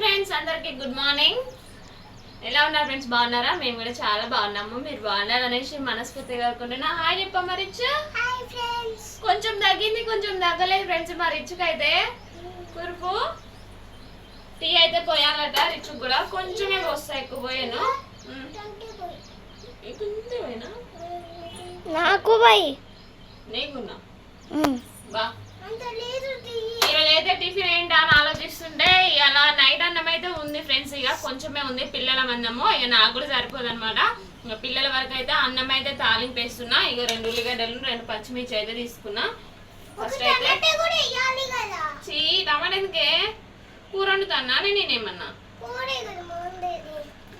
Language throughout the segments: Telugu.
ఫ్రెండ్స్ అందరికి గుడ్ మార్నింగ్. ఎలా ఉన్నారు ఫ్రెండ్స్? బాగున్నారా? మేము కూడా చాలా బాగున్నాము. మీరు బాగున్నారు అనేసి మనస్ఫూర్తిగా అనుకుంటున్నా హాయ్ చెప్పమ్మ రిచ్. కొంచెం తగ్గింది కొంచెం తగ్గలేదు ఫ్రెండ్స్ మా రిచ్కి అయితే. కురుపు. టీ అయితే పోయాలట రిచ్ కూడా. కొంచెమే పోస్తా ఎక్కువ పోయినా. నాకు బాయ్ నీకున్నా? బా. అంత లేదు ఈరోజు అయితే టిఫిన్ ఏంటా అని ఆలోచిస్తుంటే అలా నైట్ అన్నం అయితే ఉంది ఫ్రెండ్స్ ఇక కొంచెమే ఉంది పిల్లల అన్నము ఇక నాకు కూడా సరిపోదు అనమాట ఇక పిల్లల వరకు అయితే అన్నం అయితే తాలింపు వేస్తున్నా ఇక రెండు ఉల్లిగడ్డలు రెండు పచ్చిమిర్చి అయితే తీసుకున్నా. ఫస్ట్ అయితే చీ టమాటా ఎందుకే? కూర వండుతానా? నేనేమన్నా?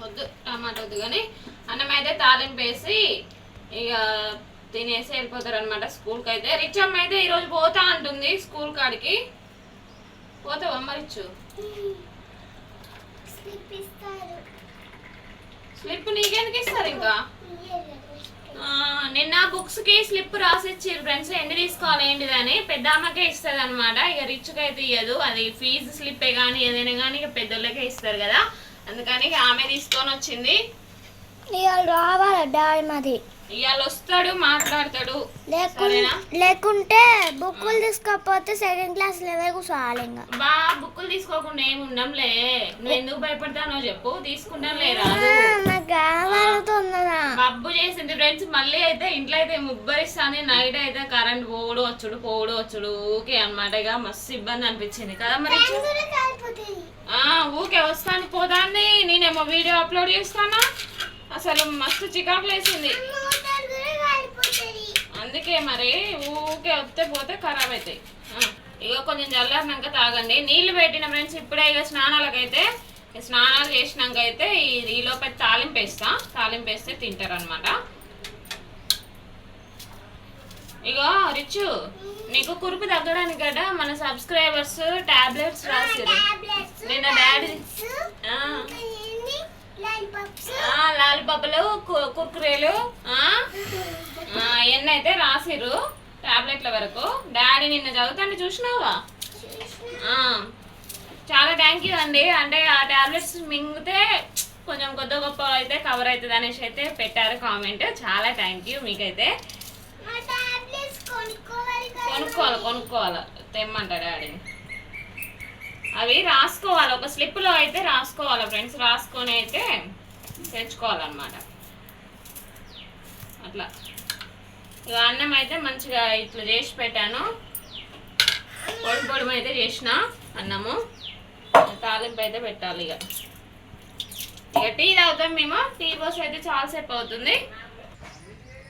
వద్దు టమాటా వద్దు కానీ అన్నం అయితే తాలింపు వేసి ఇక తినేసి వెళ్ళిపోతారు అనమాట స్కూల్కి అయితే రిచ్ అమ్మ అయితే ఈరోజు పోతా అంటుంది స్కూల్ కాడికి. పోతావా అమ్మ రిచ్చు స్లిప్ నీకెందుకు ఇస్తారు ఇంకా? నిన్న బుక్స్కి స్లిప్ రాసి ఇచ్చారు ఫ్రెండ్స్ ఎన్ని తీసుకోవాలి ఏంటిదని పెద్ద అమ్మకే ఇస్తుంది అనమాట ఇక రిచ్కి అయితే ఇయ్యదు అది ఫీజు స్లిప్ కానీ ఏదైనా కానీ ఇక పెద్దోళ్ళకే ఇస్తారు కదా. అందుకని ఆమె తీసుకొని వచ్చింది. రావాలి డాడీ మాది. ఇవాళ వస్తాడు మాట్లాడతాడు. లేకుంటే సరేనా? లేకుంటే బుక్కులు తీసుకపోతే సెకండ్ క్లాస్ లెవెల్ కూర్చోవాలి ఇంకా బా బుక్కులు తీసుకోకుండా ఏమి ఉండంలే. నువ్వు ఎందుకు భయపడతానో చెప్పు తీసుకుంటాం లేరా మబ్బు చేసింది ఫ్రెండ్స్ మళ్ళీ అయితే ఇంట్లో అయితే ముబ్బరిస్తాను నైట్ అయితే కరెంట్ పోడు వచ్చుడు పోడు వచ్చుడు. ఊకే అన్నమాట ఇక మస్తు ఇబ్బంది అనిపించింది కదా మరి. ఆ ఊకే వస్తాను పోదాన్ని నేనేమో వీడియో అప్లోడ్ చేస్తానా? అసలు మస్తు చికాకులు వేసింది అందుకే మరి ఊకే వస్తే పోతే ఖరాబ్ అవుతాయి ఇక కొంచెం చల్లారినాక తాగండి. నీళ్ళు పెట్టిన ఫ్రెండ్స్ ఇప్పుడే ఇక స్నానాలకైతే స్నానాలు చేసినాక అయితే ఈ- లోపల తాలింపు వేస్తా. తాలింపు వేస్తే తింటారు అనమాట ఇగో రిచు నీకు కురుపు తగ్గడానికి గట మన సబ్స్క్రైబర్స్ టాబ్లెట్స్ రాసిరు. నిన్న డాడీ లాలిపాపలు కుర్కురేలు అవన్నీ అయితే రాసిరు టాబ్లెట్ల వరకు. డాడీ నిన్న చదువుతాండి చూసినావా? చాలా థ్యాంక్ యూ అండి. అంటే ఆ టాబ్లెట్స్ మింగితే కొంచెం కొద్ది గొప్ప అయితే కవర్ అవుతుంది అనేసి అయితే పెట్టారు కామెంట్ చాలా థ్యాంక్ యూ మీకైతే. కొనుక్కోవాలి కొనుక్కోవాలి తెమ్మంటా డాడీని అవి రాసుకోవాలి. ఒక స్లిప్లో అయితే రాసుకోవాలి ఫ్రెండ్స్. రాసుకొని అయితే తెచ్చుకోవాలన్నమాట. అట్లా. ఇక అన్నం అయితే మంచిగా ఇట్లా చేసి పెట్టాను. పొడి పొడి అయితే చేసిన అన్నము. తాలింపు అయితే పెట్టాలి ఇక ఇక టీ తాగుతాం మేము. టీ కోసం అయితే చాలాసేపు అవుతుంది.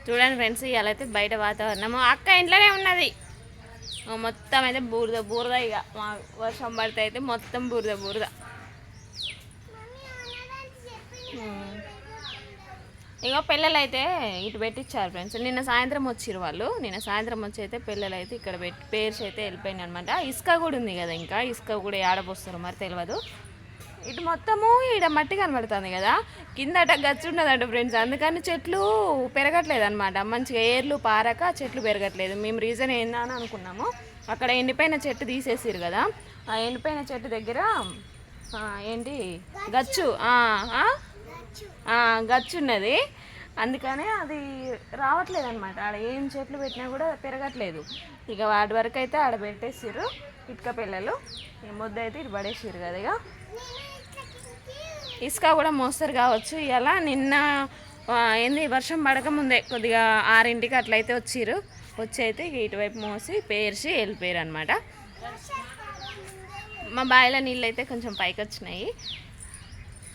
చూడండి ఫ్రెండ్స్ ఇవాళ అయితే బయట వాతావరణము. అక్క ఇంట్లోనే ఉన్నది. మొత్తం అయితే బూరద బూరద ఇక మా వర్షం పడితే అయితే మొత్తం బూరద బూరద. ఇక పిల్లలు అయితే ఇటు పెట్టించారు ఫ్రెండ్స్. నిన్న సాయంత్రం వచ్చిర్రు వాళ్ళు. నిన్న సాయంత్రం వచ్చి అయితే పిల్లలు అయితే ఇక్కడ పెట్టి పేర్స్ అయితే వెళ్ళిపోయినాయి అనమాట ఇసుక కూడా ఉంది కదా ఇంకా. ఇసుక కూడా ఏడబోస్తారు మరి తెలియదు ఇటు మొత్తము ఇక్కడ మట్టి కనబడుతుంది కదా. కింద అట గచ్చు ఉండదంట ఫ్రెండ్స్. అందుకని చెట్లు పెరగట్లేదు అనమాట మంచిగా ఏర్లు పారక చెట్లు పెరగట్లేదు. మేము రీజన్ ఏందా అని అనుకున్నాము. అక్కడ ఎండిపోయిన చెట్టు తీసేసారు కదా. ఆ ఎండిపోయిన చెట్టు దగ్గర ఏంటి? గచ్చు. గచ్చు ఉన్నది అందుకనే అది రావట్లేదు అనమాట ఆడ ఏం చెట్లు పెట్టినా కూడా పెరగట్లేదు. ఇక వాటి వరకు అయితే ఆడ పెట్టేసిర్రు ఇటుక పిల్లలు. ముద్ద అయితే ఇటు పడేసిర్రు కదా ఇక ఇసుక కూడా మోస్తారు కావచ్చు. ఇలా నిన్న ఏంది వర్షం పడకముందే కొద్దిగా ఆరింటికి అట్లయితే వచ్చిర్రు. వచ్చి అయితే ఇక ఇటువైపు మోసి పేర్చి వెళ్ళిపోయారు అనమాట మా బావిలో నీళ్ళు అయితే కొంచెం పైకి వచ్చినాయి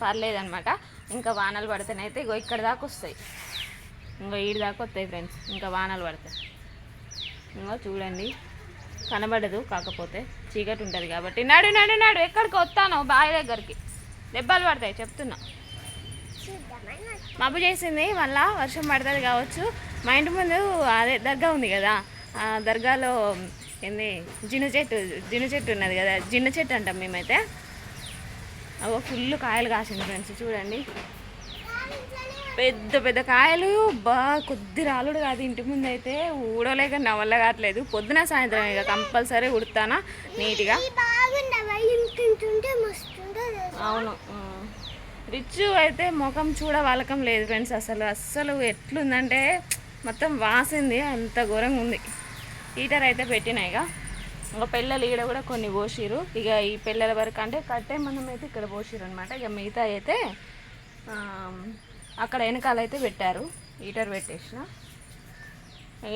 పర్లేదన్నమాట. ఇంకా వానలు పడితేనైతే ఇగో ఇక్కడ దాకా వస్తాయి. ఇంకో ఈడి దాకా వస్తాయి ఫ్రెండ్స్ ఇంకా వానలు పడతాయి. ఇంకో చూడండి. కనబడదు కాకపోతే చీకటి ఉంటుంది కాబట్టి. నడు నడు నడు ఎక్కడికి వస్తాను బావి దగ్గరికి. దెబ్బలు పడతాయి చెప్తున్నా. మబ్బు చేసింది మళ్ళా వర్షం పడుతుంది కావచ్చు. మా ఇంటి ముందు అదే దర్గా ఉంది కదా. ఆ దర్గాలో ఏంది? జిన్ను చెట్టు జిన్ను చెట్టు ఉన్నది కదా. జిన్ను చెట్టు అంటాం మేమైతే. అవి ఫుల్ కాయలు కాసింది ఫ్రెండ్స్ చూడండి. పెద్ద పెద్ద కాయలు బా కొద్ది రాలుడు కాదు ఇంటి ముందు అయితే ఊడలేక నా వల్ల కావట్లేదు. పొద్దున సాయంత్రం ఇక కంపల్సరీ ఉడతానా నీట్గా? అవును. రిచ్ అయితే ముఖం చూడ వాళ్ళకం లేదు ఫ్రెండ్స్ అసలు అస్సలు ఎట్లుందంటే మొత్తం వాసింది అంత ఘోరంగా ఉంది. హీటర్ అయితే పెట్టినాయిగా ఇంకా పిల్లలు ఈడ కూడా కొన్ని పోసిరు ఇక ఈ పిల్లల వరకు అంటే కట్టే మనం అయితే ఇక్కడ పోసిరు అనమాట ఇక మిగతా అయితే అక్కడ వెనకాల అయితే పెట్టారు. హీటర్ పెట్టేసిన.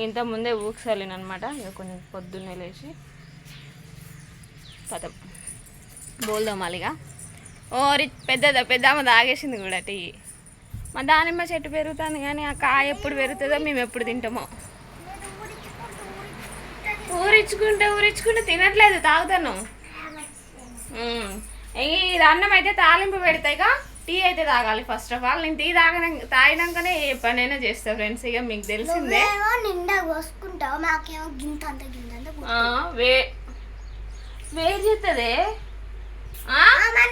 ఇంత ముందే ఊక్సలినమాట ఇక కొంచెం పొద్దున్నే లేచి కథం బోల్దోమాలిగా ఓ రి పెద్దదా పెద్దమ్మ తాగేసింది కూడా టీ. మా దానిమ్మ చెట్టు పెరుగుతుంది కానీ ఆ కాయ ఎప్పుడు పెరుగుతుందో మేము ఎప్పుడు తింటామో. ఊరించుకుంటే ఊరించుకుంటే తినట్లేదు తాగుతాను. ఈ అన్నం అయితే తాలింపు పెడతాయిగా టీ అయితే తాగాలి ఫస్ట్ ఆఫ్ ఆల్ నేను టీ తాగిన తాగినాకనే ఏ పనైనా చేస్తా ఫ్రెండ్స్ ఇక మీకు తెలిసిందే. నిండా పోసుకుంటావు మాకేమో గింత అంత గింత వే వేడి చేస్తుంది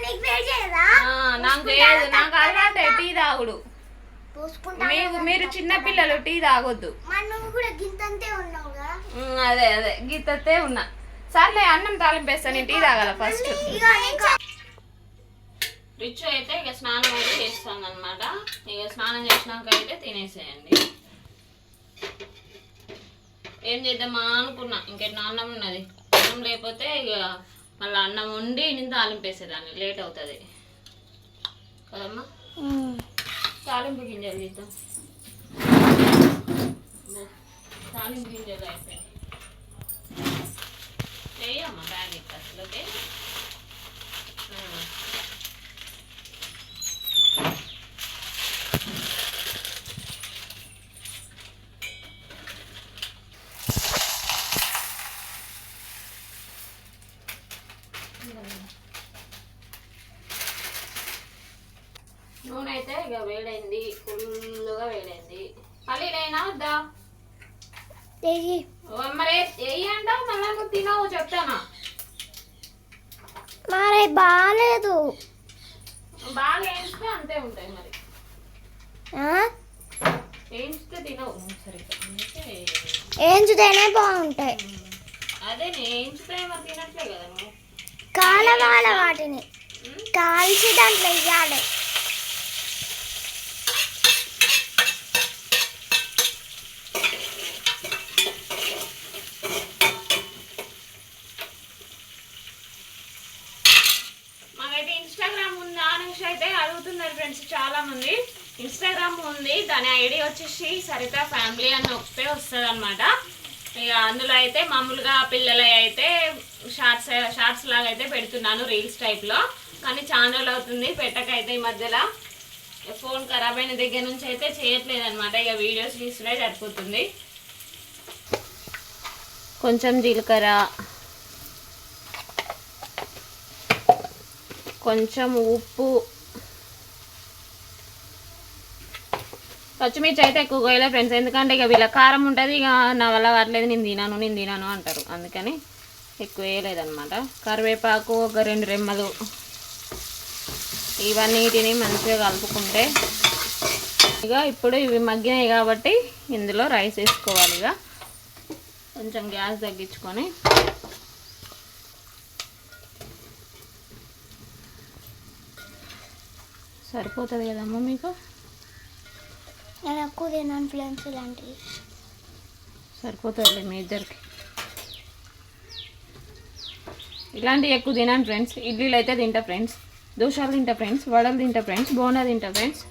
నీకు నాకు లేదు నాకు అలవాటే టీ తాగుడు. మీకు మీరు చిన్న పిల్లలు టీ తాగొద్దు. అదే అదే గీతతే ఉన్నా. సర్లే అన్నం తాలింపేస్తా నేను టీ తాగాల ఫస్ట్ రిచ్ అయితే ఇక స్నానం అయితే చేస్తాను అనమాట ఇక స్నానం చేసినాక అయితే తినేసేయండి. ఏం చేద్దామా అనుకున్నా ఇంకెట్లా అన్నం ఉన్నది. అన్నం లేకపోతే ఇక మళ్ళీ అన్నం వండి నేను తాలింపేసేదాన్ని లేట్ అవుతుంది. కదమ్మా? తాలింపు గింజలు చేద్దాం. తాలింపు గింజలు అయిపోయాయి చేయమ్మా బ్యాగ్ ఇస్తా అసలు ఓకే నూనె అయితే ఇక వేడైంది ఫుల్గా వేడైంది. పల్లీలైనా వద్దా? మరి మళ్ళీ నువ్వు తినవు చెప్తానా? మరి బాగాలేదు బాగా అంతే ఉంటాయి మరి. తినవు. బాగుంటాయి. అదే నేను వేయించితే మరి తినట్లే కదా నువ్వు. కాలవాల వాటిని. కాల్చి దాంట్లో ఇవ్వాలి మాకైతే ఇన్స్టాగ్రామ్ ఉందా అనేసి అయితే అడుగుతున్నారు ఫ్రెండ్స్ చాలా మంది ఇన్స్టాగ్రామ్ తన ఐడి వచ్చేసి సరిత ఫ్యామిలీ అని ఒకటే వస్తుంది అనమాట ఇక అందులో అయితే మామూలుగా పిల్లలు అయితే షార్ట్స్ షార్ట్స్ లాగా అయితే పెడుతున్నాను రీల్స్ టైప్లో కానీ ఛానల్ అవుతుంది పెట్టకైతే ఈ మధ్యలో ఫోన్ ఖరాబ్ అయిన దగ్గర నుంచి అయితే చేయట్లేదు అనమాట ఇక వీడియోస్ తీసుకునే సరిపోతుంది. కొంచెం జీలకర్ర కొంచెం ఉప్పు పచ్చిమిర్చి అయితే ఎక్కువ కోయలే ఫ్రెండ్స్ ఎందుకంటే ఇక వీళ్ళ కారం ఉంటుంది ఇక నా వల్ల కావట్లేదు నేను తినాను నేను తినాను అంటారు. అందుకని ఎక్కువ వేయలేదన్నమాట. కరివేపాకు ఒక రెండు రెమ్మలు. ఇవన్నీటిని మంచిగా కలుపుకుంటే ఇక ఇప్పుడు ఇవి మగ్గినాయి కాబట్టి ఇందులో రైస్ వేసుకోవాలి ఇక. కొంచెం గ్యాస్ తగ్గించుకొని. సరిపోతుంది కదమ్మా మీకు? నేను ఎక్కువ తిన్నాను ఫ్రెండ్స్ ఇలాంటివి. సరిపోతుంది మీ ఇద్దరికి. ఇలాంటివి ఎక్కువ తినాను ఫ్రెండ్స్. ఇడ్లీలు అయితే తింటా ఫ్రెండ్స్. దోశలు తింటా ఫ్రెండ్స్. వడలు తింటా ఫ్రెండ్స్. బోనా తింటా ఫ్రెండ్స్.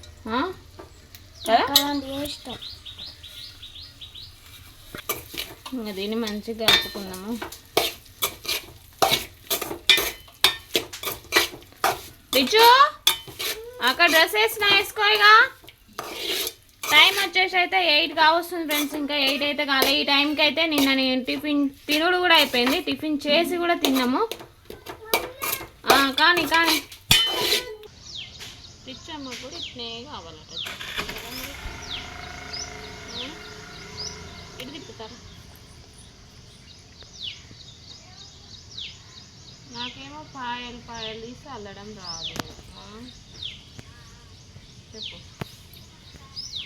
ఇంకా దీన్ని మంచిగా కలుపుకుందాము. రిచు అక్కడ డ్రెస్ వేసిన వేసుకోయిగా టైం వచ్చేసి అయితే ఎయిట్ కావస్తుంది ఫ్రెండ్స్. ఇంకా ఎయిట్ అయితే కాలే. ఈ టైంకి అయితే నిన్న నేను టిఫిన్ తినుడు కూడా అయిపోయింది. టిఫిన్ చేసి కూడా తిన్నాము. కానీ కానీ. రిచ్ కూడా ఇట్నే కావాలట. ఇటు నాకేమో పాయలు పాయలు తీసి అల్లడం రాదు. చెప్పు.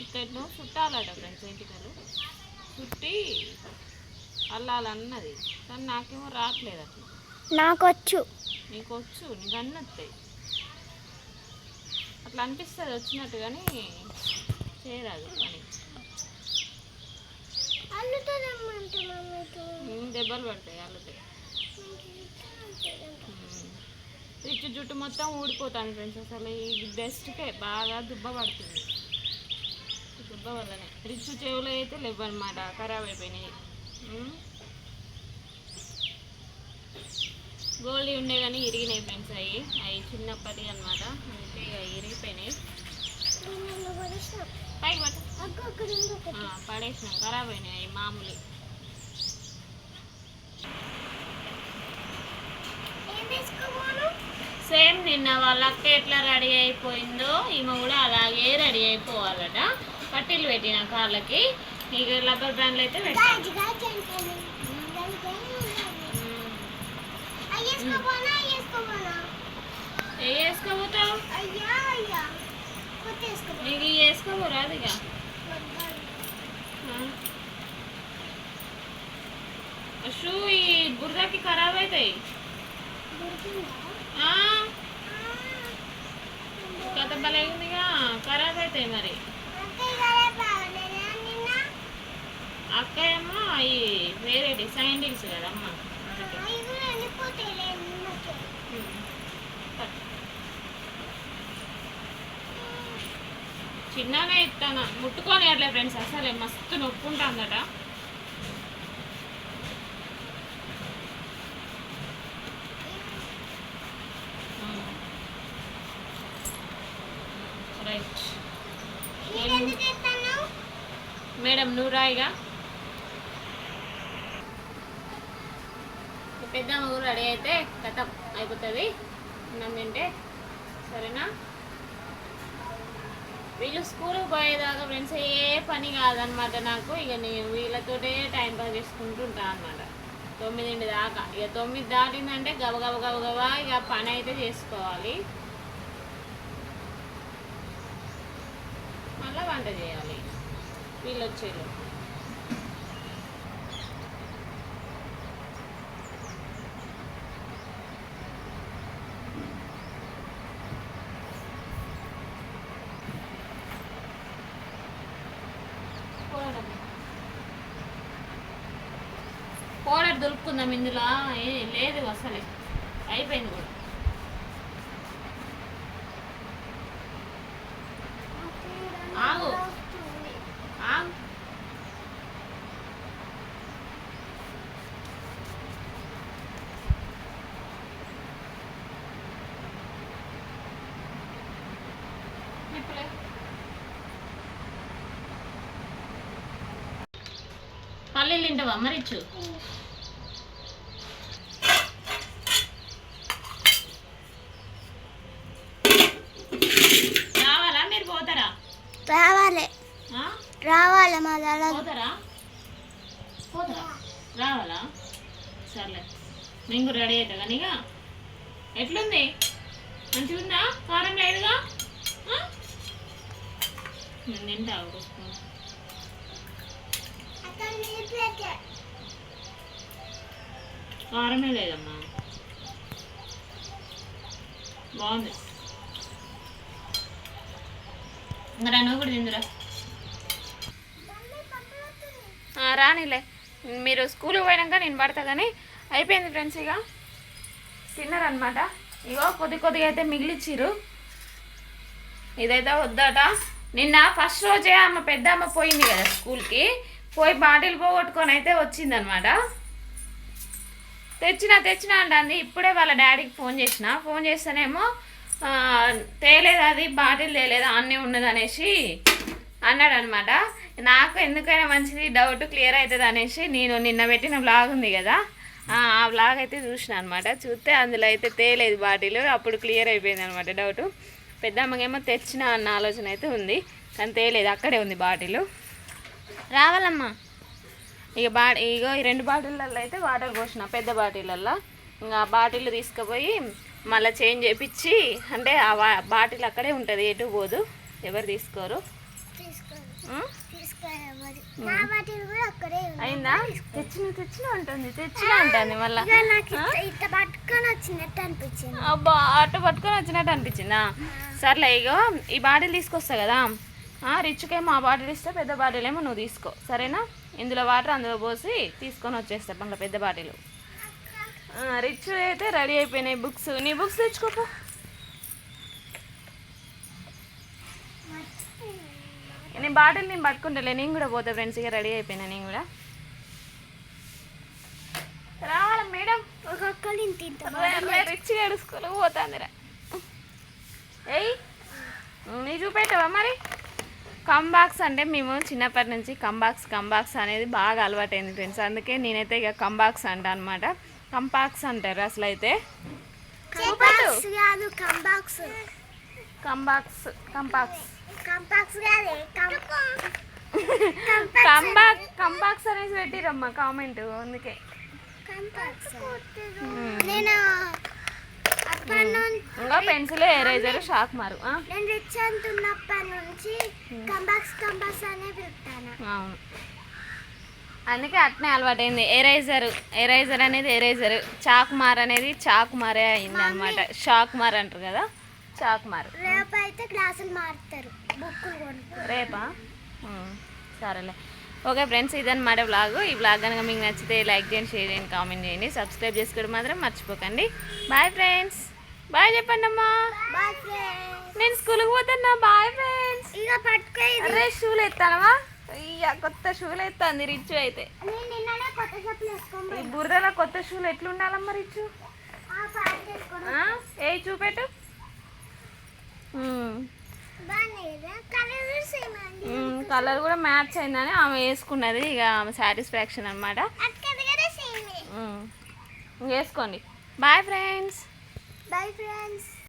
ఇక్కడను చుట్టాలట ఫ్రెండ్స్ ఇంటికలు చుట్టి అల్లాలన్నది. కానీ నాకేమో రావట్లేదు అట్లా నాకు వచ్చు నీకు వచ్చు నీకు అన్నీ వస్తాయి అట్లా అనిపిస్తుంది వచ్చినట్టు కానీ చేయరాదు పని. దెబ్బలు పడతాయి వాళ్ళకి రిచ్ జుట్టు మొత్తం ఊడిపోతాను ఫ్రెండ్స్ అసలు ఈ డస్ట్కే బాగా దుబ్బ పడుతుంది. దుబ్బ వల్లనే. రిచ్ చెవులు అయితే లేవన్నమాట ఖరాబ్ అయిపోయినాయి. గోల్డ్ ఉండే కానీ ఇరిగినాయి ఫ్రెండ్స్ అవి అవి చిన్నప్పటి అనమాట అందుకే ఇక ఇరిగిపోయినాయి. పడేసిన పైకి పడేసినాం. ఖరాబ్ అయినాయి అవి మామూలు. సేమ్ నిన్న వాళ్ళ అక్క ఎట్లా రెడీ అయిపోయిందో ఈమె కూడా అలాగే రెడీ అయిపోవాలట. పట్టీలు పెట్టిన కాళ్ళకి ఇక రబ్బర్ బ్యాండ్లు అయితే వేసుకోబోతావు? నీకు వేసుకోబోరాదు ఇక. షూ ఈ బురదకి ఖరాబ్ అవుతాయి కథ భలే ఉందిగా ఖరాబ్ అవుతాయి మరి. అక్కడేమో అవి వేరే సైంటిల్స్ కదమ్మా చిన్నగా ఇస్తాను ముట్టుకొని అట్లే ఫ్రెండ్స్ అసలే మస్తు నొప్పి మేడం నువ్వు రాయిగా. పెద్ద ఊరు రెడీ అయితే కథం అయిపోతుంది. అన్నం తింటే సరేనా? వీళ్ళు స్కూల్కి పోయేదాకా ఫ్రెండ్స్ ఏ పని కాదనమాట నాకు. ఇక నేను వీళ్ళతోటే టైం పాస్ చేసుకుంటుంటా అనమాట తొమ్మిదింటి దాకా. ఇక తొమ్మిది దాటిందంటే గబగబ గబగబా ఇక పని అయితే చేసుకోవాలి. మళ్ళీ వంట చేయాలి. వీళ్ళు వచ్చారు పౌడర్ దొరుకుతుందాం ఇందులో? లేదు అసలే. అయిపోయింది. పల్లీలు తింటావా? మరిచ్చు రావాలా? మీరు పోతారా? రావాలి? రావాలి మా దాదా. పోతారా? పోతారా? రావాలా? సర్లే. నేను కూడా రెడీ అవుతా కానీ ఇక. ఎట్లుంది? మంచిగా ఉందా కారం లేదుగా? నేను తింటా కారమే లేదమ్మా బాగుంది. ఇంకా నువ్వు కూడా తిందురా. రానిలే. మీరు స్కూల్కి పోయినాక నేను పడతా కానీ అయిపోయింది ఫ్రెండ్స్ ఇక. తిన్నారనమాట ఇగో కొద్ది కొద్దిగా అయితే మిగిలిచ్చిర్రు. ఇదైతే వద్దట. నిన్న ఫస్ట్ రోజే ఆమె పెద్ద అమ్మ పోయింది కదా స్కూల్కి. పోయి బాటిల్ పోగొట్టుకొని అయితే వచ్చిందనమాట. తెచ్చిన తెచ్చిన అంటుంది. ఇప్పుడే వాళ్ళ డాడీకి ఫోన్ చేసిన. ఫోన్ చేస్తేనేమో తేలేదు అది బాటిల్ తేలేదు అన్నీ ఉన్నది అనేసి అన్నాడు అనమాట నాకు ఎందుకైనా మంచిది డౌట్ క్లియర్ అవుతుంది అనేసి నేను నిన్న పెట్టిన బ్లాగ్ ఉంది కదా ఆ ఆ బ్లాగ్ అయితే చూసిన అనమాట చూస్తే అందులో అయితే తేలేదు బాటిల్ అప్పుడు క్లియర్ అయిపోయింది అనమాట డౌట్. పెద్దమ్మకేమో తెచ్చిన అన్న ఆలోచన అయితే ఉంది కానీ తేలేదు అక్కడే ఉంది బాటిల్. రావాలమ్మా. ఇక బా ఇగో ఈ రెండు బాటిళ్ళల్లో అయితే వాటర్ పోసిన పెద్ద బాటిళ్ళల్లో. ఇంకా ఆ బాటిల్ తీసుకుపోయి మళ్ళీ చేంజ్ చేపించి అంటే ఆ వా- బాటిల్ అక్కడే ఉంటుంది ఎటు పోదు. ఎవరు తీసుకోరు? తీసుకో ఉం? తీసుకో ఒక్కటి నా బాటిల్ కూడా ఒక్కడే ఉంది. అయిందా? తెచ్చిన తెచ్చిన ఉంటుంది తెచ్చిన ఉంటుంది మళ్ళా. అబ్బా అటు పట్టుకొని వచ్చినట్టు అనిపించిందా? సర్లే ఇగో ఈ బాటిల్ తీసుకొస్తా కదా. రిచ్కేమో ఆ బాటిల్ ఇస్తే పెద్ద బాటిల్ ఏమో నువ్వు తీసుకో. సరేనా? ఇందులో వాటర్ అందులో పోసి తీసుకొని వచ్చేస్తా మళ్ళీ పెద్ద బాటిల్ రిచ్ అయితే రెడీ అయిపోయినాయి బుక్స్ నీ బుక్స్ తెచ్చుకోపో. నేను బాటిల్ నేను పట్టుకుంటాలే నేను కూడా పోతా ఫ్రెండ్స్ ఇక రెడీ అయిపోయినా నేను కూడా. రావాలి మేడం. రిచ్ ఏడుసుకోలు పోతాందిరా. ఏయ్ నీ చూపెట్టవా మరి? కంబాక్స్ అంటే మేము చిన్నప్పటి నుంచి కంబాక్స్ కంబాక్స్ అనేది బాగా అలవాటైంది ఫ్రెండ్స్. అందుకే నేనైతే ఇక కంబాక్స్ అంట అనమాట కంపాక్స్ అంటారు అసలు అయితే కంబాక్స్. కంబాక్స్ కంపాక్స్. కంబాక్స్ అనేసి పెట్టిరమ్మా కామెంట్ అందుకే. కంపాక్స్. ఇంకా పెన్సిల్ ఎరేజర్ షాక్ మారు? నేను రిచ్ అంటున్నప్పటి నుంచి కంబాక్స్ కంబాక్స్ అనే పిలుస్తాను అవును. అందుకే అట్నే అలవాటైంది. ఎరేజర్ ఎరేజర్ అనేది ఎరేజర్. చాక్ మార్ అనేది చాక్ మారే అయింది అనమాట షాక్ మార్ అంటారు కదా చాక్ మార్. రేపు అయితే క్లాసులు మారుతారు. బుక్కులు రేపా? సరేలే. ఓకే ఫ్రెండ్స్ ఇదన్నమాట వ్లాగ్. ఈ వ్లాగ్ కనుక మీకు నచ్చితే లైక్ చేయండి షేర్ చేయండి కామెంట్ చేయండి. సబ్స్క్రైబ్ చేసుకోవడం మాత్రం మర్చిపోకండి. Bye friends. బాయ్ చెప్పండి అమ్మా నేను స్కూల్కి పోతున్నా. Bye friends. ఇక పట్టుకో అరే షూలు ఎత్తానవా అయ్యా కొత్త షూలు ఎత్తాంది రిచ్ అయితే. ఈ బురదలో కొత్త షూలు ఎట్లుండాలమ్మా రిచ్ పాట వేసుకోను ఆ? ఏ చూపెట్టు. కలర్ కూడా మ్యాచ్ అయిందని ఆమె వేసుకున్నది. ఇక ఆమె సాటిస్ఫాక్షన్ అనమాట వేసుకోండి. Bye friends. Bye friends